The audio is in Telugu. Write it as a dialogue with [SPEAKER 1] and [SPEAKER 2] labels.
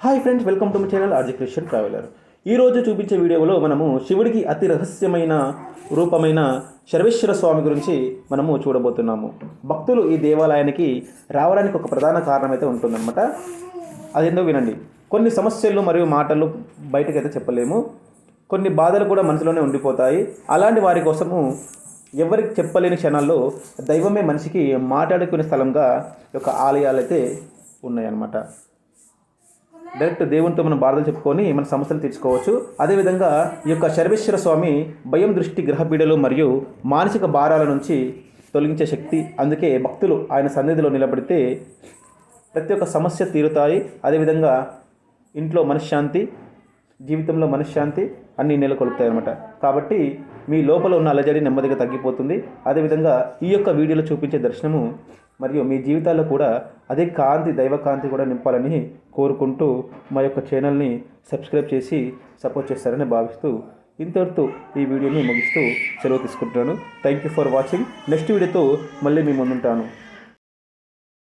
[SPEAKER 1] Hi friends welcome to my channel RG Christian traveller ఈరోజు చూపించే వీడియోలో మనము శివుడికి అతి రహస్యమైన రూపమైన శర్వేశ్వర స్వామి గురించి మనము చూడబోతున్నాము. భక్తులు ఈ దేవాలయానికి రావడానికి ఒక ప్రధాన కారణం అయితే ఉంటుందన్నమాట. అదేందో వినండి. కొన్ని సమస్యలు మరియు మాటలు బయటకైతే చెప్పలేము. కొన్ని బాధలు కూడా మనసులోనే ఉండిపోతాయి. అలాంటి వారి కోసము ఎవరికి చెప్పలేని క్షణాల్లో దైవమే మనిషికి మాట్లాడుకునే స్థలంగా యొక్క ఆలయాలు అయితే ఉన్నాయన్నమాట. డైరెక్ట్ దేవునితో మనం బాధలు చెప్పుకొని మన సమస్యలు తీర్చుకోవచ్చు. అదేవిధంగా ఈ యొక్క శర్వేశ్వర స్వామి భయం దృష్టి గ్రహపీడలు మరియు మానసిక భారాల నుంచి తొలగించే శక్తి. అందుకే భక్తులు ఆయన సన్నిధిలో నిలబడితే ప్రతి ఒక్క సమస్య తీరుతాయి. అదేవిధంగా ఇంట్లో మనశ్శాంతి జీవితంలో మనశ్శాంతి అన్నీ నెలకొల్పుతాయి అనమాట కాబట్టి మీ లోపల ఉన్న అలజడి నెమ్మదిగా తగ్గిపోతుంది. అదేవిధంగా ఈ యొక్క వీడియోలో చూపించే దర్శనము మరియు మీ జీవితాల్లో కూడా అదే కాంతి దైవ కాంతి కూడా నింపాలని కోరుకుంటూ మా యొక్క ఛానల్ని సబ్స్క్రైబ్ చేసి సపోర్ట్ చేస్తారని భావిస్తూ ఇంతటితో ఈ వీడియోని ముగిస్తూ సెలవు తీసుకుంటున్నాను. Thank you for watching next వీడియోతో మళ్ళీ మీ ముందుంటాను.